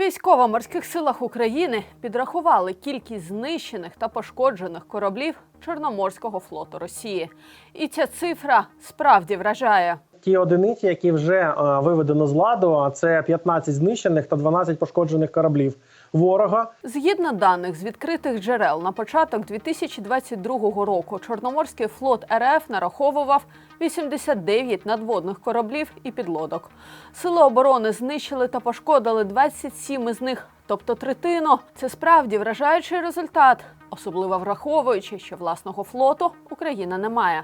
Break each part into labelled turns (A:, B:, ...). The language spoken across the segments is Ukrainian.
A: військово-морських силах України підрахували кількість знищених та пошкоджених кораблів Чорноморського флоту Росії. І ця цифра справді вражає.
B: Ті одиниці, які вже е, виведено з ладу, а це 15 знищених та 12 пошкоджених кораблів ворога.
A: Згідно даних з відкритих джерел, на початок 2022 року Чорноморський флот РФ нараховував 89 надводних кораблів і підлодок. Сили оборони знищили та пошкодили 27 із них, тобто третину. Це справді вражаючий результат, особливо враховуючи, що власного флоту Україна не має.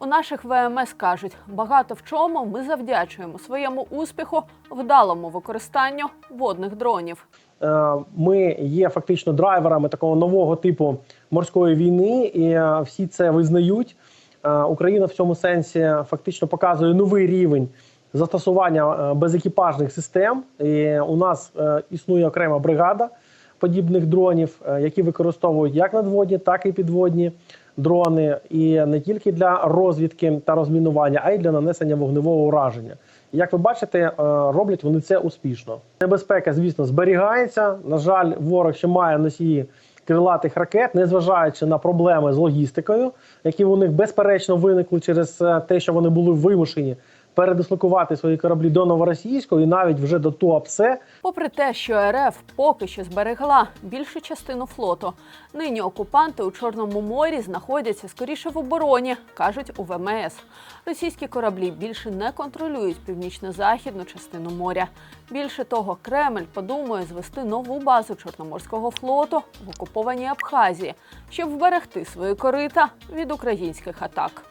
A: У наших ВМС кажуть, багато в чому ми завдячуємо своєму успіху вдалому використанню водних дронів.
B: Е, Ми є фактично драйверами такого нового типу морської війни, і е, всі це визнають. Е, Україна в цьому сенсі фактично показує новий рівень застосування е, безекіпажних систем. І у нас е, існує окрема бригада подібних дронів, е, які використовують як надводні, так і підводні дрони, і не тільки для розвідки та розмінування, а й для нанесення вогневого ураження. Як ви бачите, роблять вони це успішно. Небезпека, звісно, зберігається. На жаль, ворог ще має носії крилатих ракет, незважаючи на проблеми з логістикою, які у них безперечно виникли через те, що вони були вимушені передислокувати свої кораблі до новоросійського і навіть вже до Туапсе,
A: Попри те, що РФ поки що зберегла більшу частину флоту, нині окупанти у Чорному морі знаходяться скоріше в обороні, кажуть у ВМС. Російські кораблі більше не контролюють північно-західну частину моря. Більше того, Кремль подумає звести нову базу Чорноморського флоту в окупованій Абхазії, щоб вберегти свої корита від українських атак.